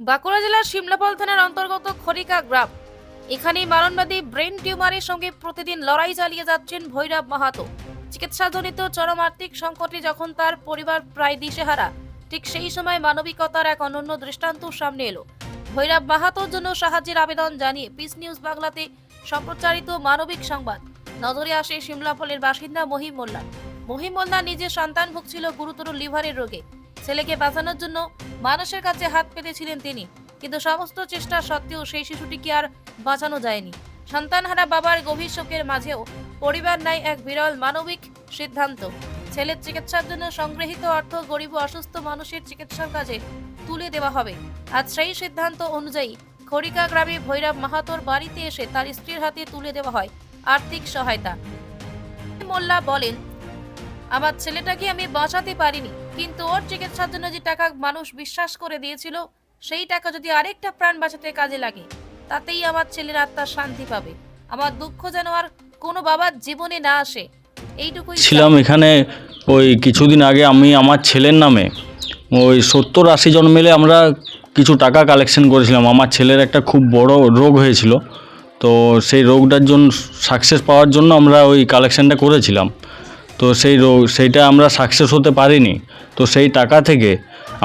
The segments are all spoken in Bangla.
বাঁকুড়া জেলার শিমলাপাল থানার অন্তর্গত খরিকা গ্রাম। এখানেই মারণবাদী ব্রেন টিউমারের সঙ্গে প্রতিদিন লড়াই চালিয়ে যাচ্ছেন ভৈরব মাহাতো। চিকিৎসাজনিত চরম আর্থিক সংকটে যখন তার পরিবার প্রায় দিশেহারা, ঠিক সেই সময় মানবিকতার এক অনন্য দৃষ্টান্ত সামনে এলো। ভৈরব মাহাতোর জন্য সাহায্যের আবেদন জানিয়ে পিস নিউজ বাংলাতে সম্প্রচারিত মানবিক সংবাদ। নজরে আসে শিমলাফলের বাসিন্দা মহিম মোল্লা। মহিম মোল্লা নিজের সন্তান ভুগছিল গুরুতর লিভারের রোগে। ছেলেকে বাঁচানোর জন্য মানুষের কাছে হাত পেতেছিলেন তিনি। কিন্তু সমস্ত চেষ্টা সত্ত্বেও সেই শিশুটিকে আর বাঁচানো যায়নি। সন্তানহারা বাবার গভীর শোকের মাঝেও পরিবার নাই এক বিরল মানবিক সিদ্ধান্ত। ছেলের চিকিৎসার জন্য সংগৃহীত অর্থ, গরিব অসুস্থ মানুষের চিকিৎসার কাজে তুলে দেওয়া হবে। আজ সেই সিদ্ধান্ত অনুযায়ী খড়িকা গ্রামে ভৈরব মাহাতোর বাড়িতে এসে তার স্ত্রীর হাতে তুলে দেওয়া হয় আর্থিক সহায়তা। মোল্লা বলেন, আমার ছেলেটাকে আমি বাঁচাতে পারিনি। কিন্তু ওর চিকিৎসার জন্য যে টাকা মানুষ বিশ্বাস করে দিয়েছিল, সেই টাকা যদি আরেকটা প্রাণ বাঁচাতে কাজে লাগে, তাতেই আমার ছেলের আত্মা শান্তি পাবে। আমার দুঃখ যেন আর কোনো বাবার জীবনে না আসে। এইটুকুই ছিলাম এখানে ওই কিছুদিন আগে আমি আমার ছেলের নামে। ওই সত্তর আশি জন মিলে আমরা কিছু টাকা কালেকশন করেছিলাম। আমার ছেলের একটা খুব বড় রোগ হয়েছিল। তো সেই রোগটার জন্য সাকসেস পাওয়ার জন্য আমরা ওই কালেকশনটা করেছিলাম। তো সেই রোগ, সেইটা আমরা সাকসেস হতে পারিনি। তো সেই টাকা থেকে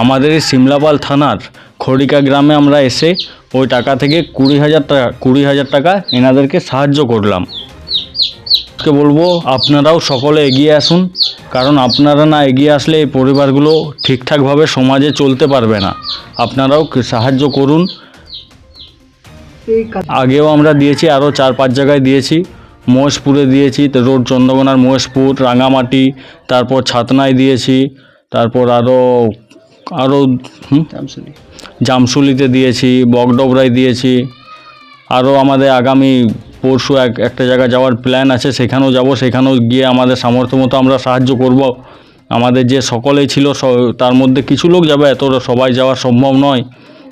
আমাদের এই সিমলাপাল থানার খড়িকা গ্রামে আমরা এসে ওই টাকা থেকে কুড়ি হাজার টাকা, কুড়ি হাজার টাকা এনাদেরকে সাহায্য করলাম। কে বলব, আপনারাও সকলে এগিয়ে আসুন, কারণ আপনারা না এগিয়ে আসলে এই পরিবারগুলো ঠিকঠাকভাবে সমাজে চলতে পারবে না। আপনারাও সাহায্য করুন। আগেও আমরা দিয়েছি, আরও চার পাঁচ জায়গায় দিয়েছি। মহেশপুরে দিয়েছি রোড চন্দ্রকোনার মহেশপুর, রাঙামাটি, তারপর ছাতনায় দিয়েছি। তারপর আরও আরও জামসুলিতে দিয়েছি বগডবরায় দিয়েছি। আরও আমাদের আগামী পরশু এক একটা জায়গা যাওয়ার প্ল্যান আছে সেখানেও যাব সেখানেও গিয়ে আমাদের সামর্থ্য মতো আমরা সাহায্য করব। আমাদের যে সকলেই ছিল তার মধ্যে কিছু লোক যাবে এত সবাই যাওয়া সম্ভব নয়।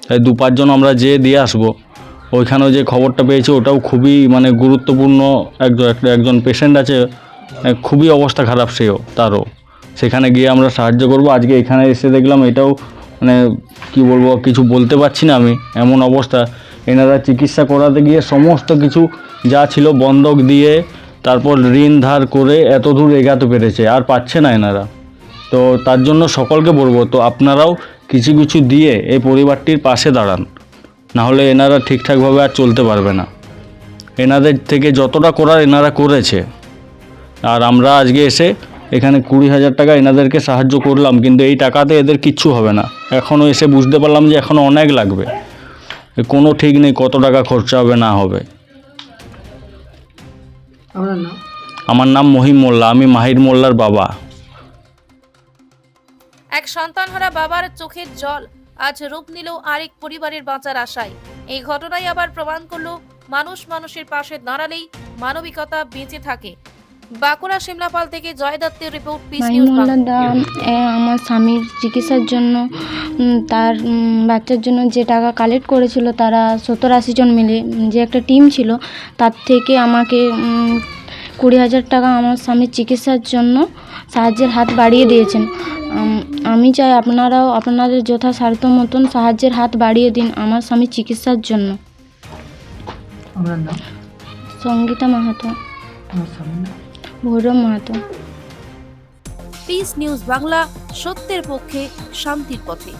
তাই দু পাঁচজন আমরা যেয়ে দিয়ে আসব। ওইখানেও যে খবরটা পেয়েছি ওটাও খুবই মানে গুরুত্বপূর্ণ। একজন একজন পেশেন্ট আছে খুবই অবস্থা খারাপ সেও তারও। সেখানে গিয়ে আমরা সাহায্য করব। আজকে এখানে এসে দেখলাম এটাও মানে কি বলব, কিছু বলতে পারছি না আমি, এমন অবস্থা। এনারা চিকিৎসা করাতে গিয়ে সমস্ত কিছু যা ছিল বন্ধক দিয়ে তারপর ঋণ ধার করে এত দূর এগাতে পেরেছে, আর পাচ্ছে না এনারা। তো তার জন্য সকলকে বলব, তো আপনারাও কিছু কিছু দিয়ে এই পরিবারটির পাশে দাঁড়ান। না হলে এনারা ঠিকঠাকভাবে আর চলতে পারবে না। এনাদের থেকে যতটা করার এনারা করেছে। আর আমরা আজকে এসে এখানে কুড়ি হাজার টাকা এনাদেরকে সাহায্য করলাম কিন্তু এই টাকাতে এদের কিচ্ছু হবে না। এখনও এসে বুঝতে পারলাম যে এখনও অনেক লাগবে। কোনো ঠিক নেই কত টাকা খরচা হবে না হবে। আমার নাম মহিম মোল্লা আমি মাহির মোল্লার বাবা। এক সন্তানহারা বাবার চোখের জল আজ রূপ নিল আরেক পরিবারের বাঁচার আশায়। এই ঘটনাই আবার প্রমাণ করল মানুষ মানুষের পাশে দাঁড়ালেই মানবিকতা বেঁচে থাকে। বাঁকুড়া শিমলাপাল থেকে জয় দত্তের রিপোর্ট পিস নিউজ বাংলা। আমার স্বামীর চিকিৎসার জন্য তার বাচ্চার জন্য যে টাকা কালেক্ট করেছিল তারা সত্তর আশি জন মিলে যে একটা টিম ছিল তার থেকে আমাকে কুড়ি হাজার টাকা আমার স্বামীর চিকিৎসার জন্য সাহায্যের হাত বাড়িয়ে দিয়েছেন। আমি চাই আপনারাও আপনাদের যথাসাধ্য মতন সাহায্যের হাত বাড়িয়ে দিন আমার স্বামীর চিকিৎসার জন্য। সঙ্গীতা মাহাতো। ভৈরব মাহাতো। পিস নিউজ বাংলা সত্যের পক্ষে শান্তির পথে।